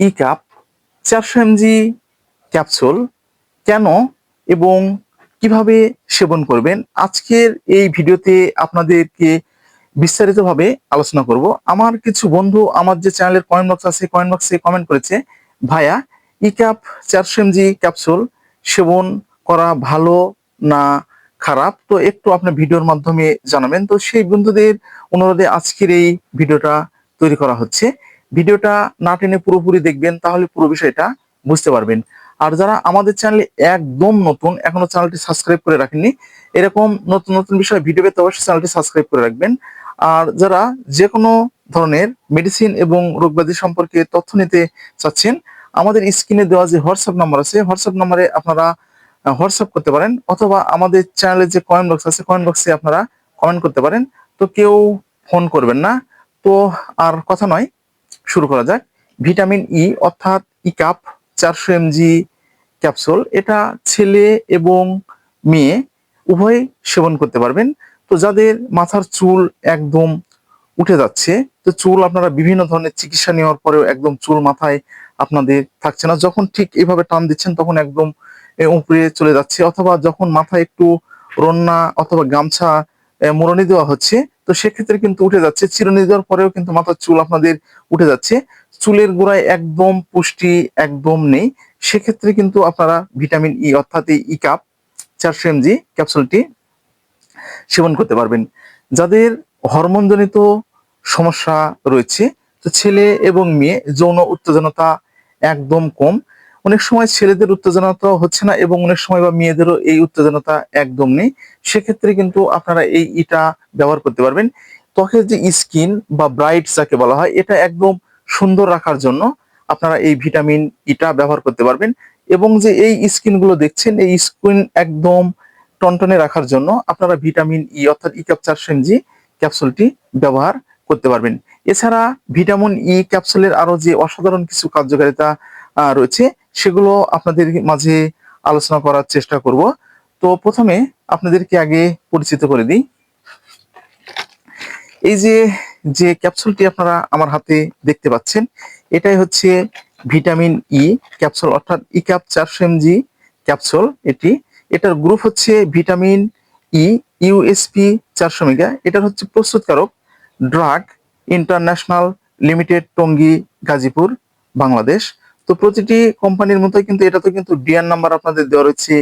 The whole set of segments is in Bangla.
ই কাপ চারশো এমজি ক্যাপসুল কেন এবং কীভাবে সেবন করবেন? আজকের এই ভিডিওতে আপনাদেরকে বিস্তারিতভাবে আলোচনা করব। আমার কিছু বন্ধু আমার যে চ্যানেলের কমেন্ট বক্স আছে কমেন্ট বক্সে কমেন্ট করেছে, ভাইয়া, ই ক্যাপ চারশো এমজি ক্যাপসুল সেবন করা ভালো না খারাপ? তো একটু আপনার ভিডিওর মাধ্যমে জানাবেন। তো সেই বন্ধুদের অনুরোধে আজকের এই ভিডিওটা তৈরি করা হচ্ছে। ভিডিওটা না টেনে পুরোপুরি দেখবেন, তাহলে পুরো বিষয়টা বুঝতে পারবেন। আর যারা আমাদের চ্যানেলে একদম নতুন, এখনও চ্যানেলটি সাবস্ক্রাইব করে রাখেননি, এরকম নতুন নতুন বিষয়ে ভিডিও পেতে অবশ্যই চ্যানেলটি সাবস্ক্রাইব করে রাখবেন। আর যারা যে কোনো ধরনের মেডিসিন এবং রোগব্যাধি সম্পর্কে তথ্য নিতে চাচ্ছেন, আমাদের স্ক্রিনে দেওয়া যে হোয়াটসঅ্যাপ নাম্বার আছে হোয়াটসঅ্যাপ নাম্বারে আপনারা হোয়াটসঅ্যাপ করতে পারেন, অথবা আমাদের চ্যানেলের যে কমেন্ট বক্স আছে কমেন্ট বক্সে আপনারা কমেন্ট করতে পারেন। তো কেউ ফোন করবেন না। তো আর কথা নয় শুরু করা যাক ভিটামিন ই অর্থাৎ ই কাপ চারশো এমজি ক্যাপসুল এটা ছেলে এবং মেয়ে, উভয় সেবন করতে পারবেন। তো যাদের মাথার চুল একদম উঠে যাচ্ছে, তো চুল আপনারা বিভিন্ন ধরনের চিকিৎসা নেওয়ার পরেও একদম চুল মাথায় আপনাদের থাকছে না। যখন ঠিক এভাবে টান দিচ্ছেন, তখন একদম উপরে চলে যাচ্ছে। অথবা যখন মাথায় একটু রন্না অথবা গামছা মোড়নি দেওয়া হচ্ছে। তো সেক্ষেত্রে কিন্তু উঠে যাচ্ছে। চিরুনি দেওয়ার পরেও কিন্তু মাথার চুল আপনাদের উঠে যাচ্ছে। চুলের গোড়ায় একদম পুষ্টি একদম নেই। সেক্ষেত্রে কিন্তু আপনারা ভিটামিন ই অর্থাৎ এই ই কাপ চারশো এমজি ক্যাপসুলটি সেবন করতে পারবেন। যাদের হরমোনজনিত সমস্যা রয়েছে, তো ছেলে এবং মেয়ে, যৌন উত্তেজনতা একদম কম। অনেক সময় ছেলেদের উত্তেজনতা হচ্ছে না এবং অনেক সময় বা মেয়েদেরও এই উত্তেজনতা একদম নেই। সেক্ষেত্রে কিন্তু আপনারা এই ইটা ব্যবহার করতে পারবেন। ত্বকের যে স্কিন বা ব্রাইট যাকে বলা হয়, এটা একদম সুন্দর রাখার জন্য আপনারা এই ভিটামিন ইটা ব্যবহার করতে পারবেন এবং যে এই স্কিনগুলো দেখছেন, এই স্কিন একদম টনটনে রাখার জন্য আপনারা ভিটামিন ই অর্থাৎ ই ক্যাপচার সেনজি ক্যাপসুলটি ব্যবহার করতে পারবেন। এছাড়া ভিটামিন ই ক্যাপসুলের আরও যে অসাধারণ কিছু কার্যকারিতা রয়েছে সেগুলো আপনাদের মাঝে আলোচনা করার চেষ্টা করব। তো প্রথমে আপনাদেরকে আগে পরিচিত করে দিই। এই যে যে ক্যাপসুলটি আপনারা আমার হাতে দেখতে পাচ্ছেন, এটাই হচ্ছে ভিটামিন ই ক্যাপসুল, অর্থাৎ ই ক্যাপ চারশো এমজি ক্যাপসুল এটি। এটার গ্রুপ হচ্ছে ভিটামিন ই ইউএসপি চারশো মেগা এটার হচ্ছে প্রস্তুতকারক drug international limited, Tongi, Gazipur, Bangladesh. তো প্রতিটি কোম্পানির মতোই কিন্তু এটাতে কিন্তু ডিআর নাম্বার আপনাদের দেওয়া রয়েছে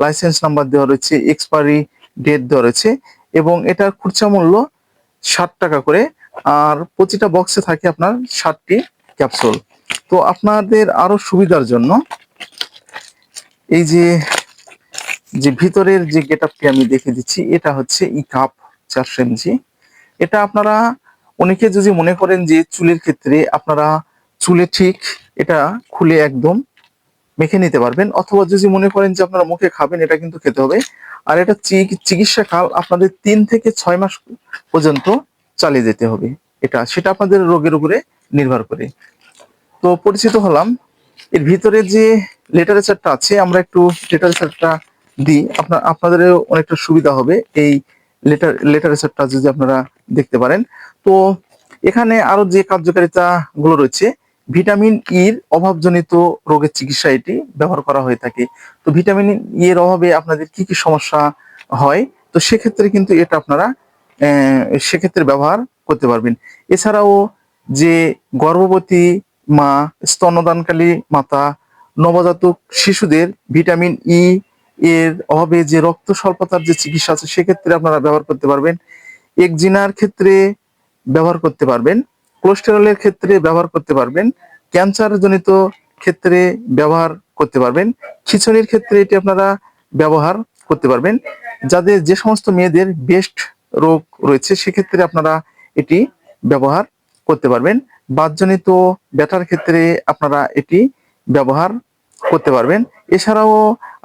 লাইসেন্স নাম্বার দেওয়া রয়েছে এক্সপায়ারি ডেট দেওয়া রয়েছে এবং এটার খুচরা মূল্য ষাট টাকা করে আর প্রতিটা বক্সে থাকে আপনার ষাটটি ক্যাপসুল তো আপনাদের আরও সুবিধার জন্য এই যে যে ভিতরের যে গেটআপটি আমি দেখে দিচ্ছি, এটা হচ্ছে ই কাপ চারশো এমজি এটা আপনারা অনেকে যদি মনে করেন যে চুলের ক্ষেত্রে আপনারা চুলে ঠিক এটা খুলে একদম মেখে নিতে পারবেন। অথবা যদি মনে করেন যে আপনারা মুখে খাবেন, এটা কিন্তু খেতে হবে। আর এটা চিকিৎসা কাল আপনাদের তিন থেকে ছয় মাস পর্যন্ত চালিয়ে যেতে হবে। এটা, সেটা আপনাদের রোগের উপরে নির্ভর করে। তো পরিচিত হলাম। এর ভিতরে যে লিটারেচারটা আছে, আমরা একটু লিটারেচারটা দিই। আপনার আপনাদেরও অনেকটা সুবিধা হবে এই লেটার লিটারেচারটা যদি আপনারা দেখতে পারেন। তো এখানে আরও যে কার্যকারিতা গুলো রয়েছে ভিটামিন ইর অভাবজনিত রোগের চিকিৎসা এটি ব্যবহার করা হয়ে থাকে। তো ভিটামিন ই এর অভাবে আপনাদের কি কি সমস্যা হয়? তো সেক্ষেত্রে কিন্তু এটা আপনারা সেক্ষেত্রে ব্যবহার করতে পারবেন। এছাড়াও যে গর্ভবতী মা, স্তন্যদানকালী মাতা, নবজাতক শিশুদের ভিটামিন ই এর অভাবে যে রক্ত স্বল্পতার যে চিকিৎসা আছে, সেক্ষেত্রে আপনারা ব্যবহার করতে পারবেন। একজিনার ক্ষেত্রে ব্যবহার করতে পারবেন। কোলেস্টেরলের ক্ষেত্রে ব্যবহার করতে পারবেন ক্যান্সার জনিত ক্ষেত্রে ব্যবহার করতে পারবেন খিচুনির ক্ষেত্রে এটি আপনারা ব্যবহার করতে পারবেন। যাদের যে সমস্ত মেয়েদের বেস্ট রোগ রয়েছে, সেক্ষেত্রে আপনারা এটি ব্যবহার করতে পারবেন। বাতজনিত ব্যথার ক্ষেত্রে আপনারা এটি ব্যবহার করতে পারবেন। এছাড়াও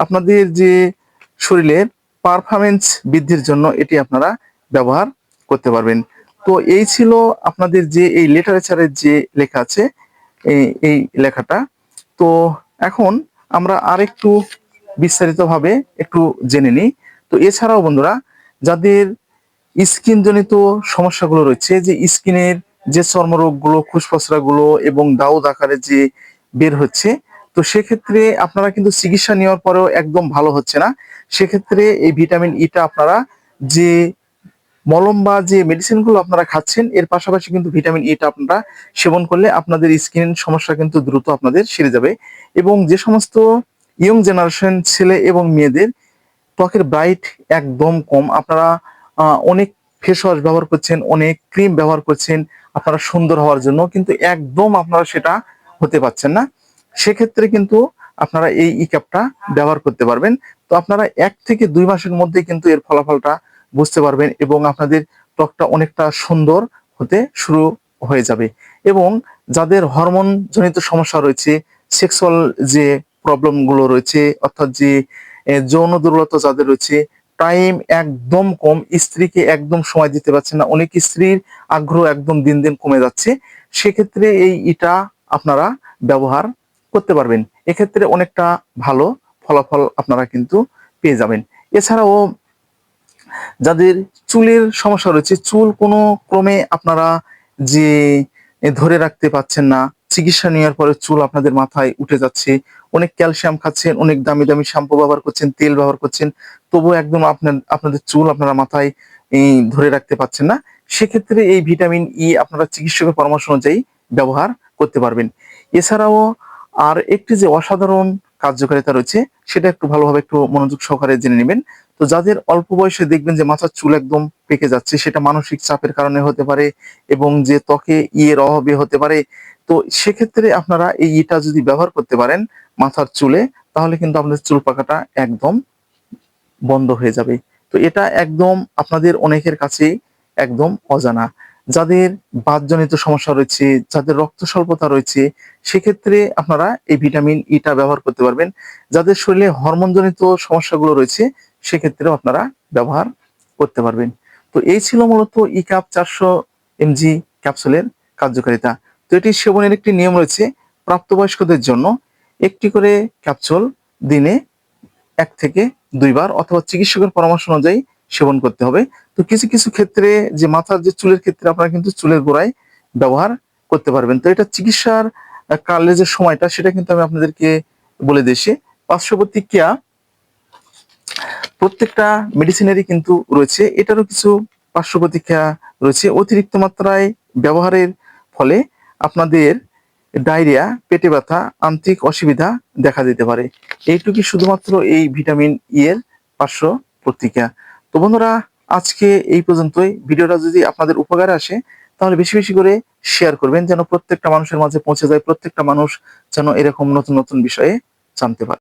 আপনাদের যে শরীরের পারফরমেন্স বৃদ্ধির জন্য এটি আপনারা ব্যবহার করতে পারবেন। তো এই ছিল আপনাদের যে এই লিটারেচারের যে লেখা আছে, এই লেখাটা। তো এখন আমরা আর আরেকটু বিস্তারিতভাবে একটু জেনে নিই। তো এছাড়াও বন্ধুরা, যাদের স্কিন জনিত সমস্যাগুলো রয়েছে, যে স্কিনের যে চর্মরোগগুলো খুশপসরাগুলো এবং দাউদ আকারে যে বের হচ্ছে, তো সেক্ষেত্রে আপনারা কিন্তু চিকিৎসা নেওয়ার পরেও একদম ভালো হচ্ছে না। সেক্ষেত্রে এই ভিটামিন ইটা আপনারা যে মলম বা যে মেডিসিনগুলো আপনারা খাচ্ছেন, এর পাশাপাশি কিন্তু ভিটামিন ইটা আপনারা সেবন করলে আপনাদের স্কিন সমস্যা কিন্তু দ্রুত আপনাদের সেরে যাবে। এবং যে সমস্ত ইয়ং জেনারেশন ছেলে এবং মেয়েদের ত্বকের ব্রাইট একদম কম। আপনারা অনেক ফেস ওয়াশ ব্যবহার করছেন, অনেক ক্রিম ব্যবহার করছেন, আপনারা সুন্দর হওয়ার জন্য, কিন্তু একদম আপনারা সেটা হতে পারছেন না। সেক্ষেত্রে কিন্তু আপনারা এই ই ক্যাপটা ব্যবহার করতে পারবেন। তো আপনারা এক থেকে দুই মাসের মধ্যে কিন্তু এর ফলাফলটা বুঝতে পারবেন এবং আপনাদের ত্বকটা অনেকটা সুন্দর হতে শুরু হয়ে যাবে। এবং যাদের হরমোন জনিত সমস্যা রয়েছে সেক্সুয়াল যে প্রবলেমগুলো রয়েছে, অর্থাৎ যে যৌন দুর্বলতা যাদের রয়েছে টাইম একদম কম, স্ত্রীকে একদম সময় দিতে পারছেন না, অনেক স্ত্রীর আগ্রহ একদম দিন দিন কমে যাচ্ছে, সেক্ষেত্রে এই ইটা আপনারা ব্যবহার করতে পারবেন। এক্ষেত্রে অনেকটা ভালো ফলাফল আপনারা কিন্তু পেয়ে যাবেন। এছাড়াও যাদের চুলের সমস্যা রয়েছে, চুল কোনো ক্রমে আপনারা যে ধরে রাখতে পাচ্ছেন না, চিকিৎসা নেওয়ার পরে চুল আপনাদের মাথায় উঠে যাচ্ছে, অনেক ক্যালসিয়াম খাচ্ছেন, অনেক দামি দামি শ্যাম্পু ব্যবহার করছেন, তেল ব্যবহার করছেন, তবুও একদম আপনার, আপনাদের চুল আপনারা মাথায় ধরে রাখতে পাচ্ছেন না, সেক্ষেত্রে এই ভিটামিন ই আপনারা চিকিৎসকের পরামর্শ অনুযায়ী ব্যবহার করতে পারবেন। এছাড়াও আর একটি যে অসাধারণ কার্যকারিতা রয়েছে, সেটা একটু ভালোভাবে একটু মনোযোগ সহকারে জেনে নেবেন। তো যাদের অল্প বয়সে দেখবেন যে মাথার চুল একদম পেকে যাচ্ছে, সেটা মানসিক চাপের কারণে হতে পারে এবং যে ত্বকে ইয়ের অভাবে হতে পারে, তো সেক্ষেত্রে আপনারা এই ইটা যদি ব্যবহার করতে পারেন মাথার চুলে, তাহলে কিন্তু আপনাদের চুল পাকাটা একদম বন্ধ হয়ে যাবে। তো এটা একদম আপনাদের অনেকের কাছে একদম অজানা। যাদের বাতজনিত সমস্যা রয়েছে, যাদের রক্ত স্বল্পতা রয়েছে, সেক্ষেত্রে আপনারা এই ভিটামিন ইটা ব্যবহার করতে পারবেন। যাদের শরীরে হরমোনজনিত সমস্যাগুলো রয়েছে, সেক্ষেত্রেও আপনারা ব্যবহার করতে পারবেন। তো এই ছিল মূলত ই কাপ চারশো এমজি ক্যাপসুলের কার্যকারিতা। তো এটি সেবনের একটি নিয়ম রয়েছে প্রাপ্তবয়স্কদের জন্য। একটি করে ক্যাপসুল দিনে এক থেকে দুইবার অথবা চিকিৎসকের পরামর্শ অনুযায়ী সেবন করতে হবে। তো কিছু কিছু ক্ষেত্রে যে মাথার যে চুলের ক্ষেত্রে আপনারা কিন্তু চুলের গোড়ায় ব্যবহার করতে পারবেন। তো এটা চিকিৎসার কালে যে সময়টা, সেটা কিন্তু আমি আপনাদেরকে বলে দিয়েছি পার্শ্ব প্রতিক্রিয়া প্রত্যেকটা মেডিসিনেরই কিন্তু রয়েছে। এটারও কিছু পার্শ্ব প্রতিক্রিয়া রয়েছে। অতিরিক্ত মাত্রায় ব্যবহারের ফলে আপনাদের ডায়রিয়া, পেটে ব্যথা আন্তরিক অসুবিধা দেখা দিতে পারে। এইটুকুই শুধুমাত্র এই ভিটামিন ই এর পার্শ্ব প্রতিক্রিয়া তো বন্ধুরা, আজকে এই পর্যন্তই। ভিডিওটা যদি আপনাদের উপকারে আসে, তাহলে বেশি বেশি করে শেয়ার করবেন, যেন প্রত্যেকটা মানুষের মাঝে পৌঁছে যায়, প্রত্যেকটা মানুষ যেন এরকম নতুন নতুন বিষয়ে জানতে পারে।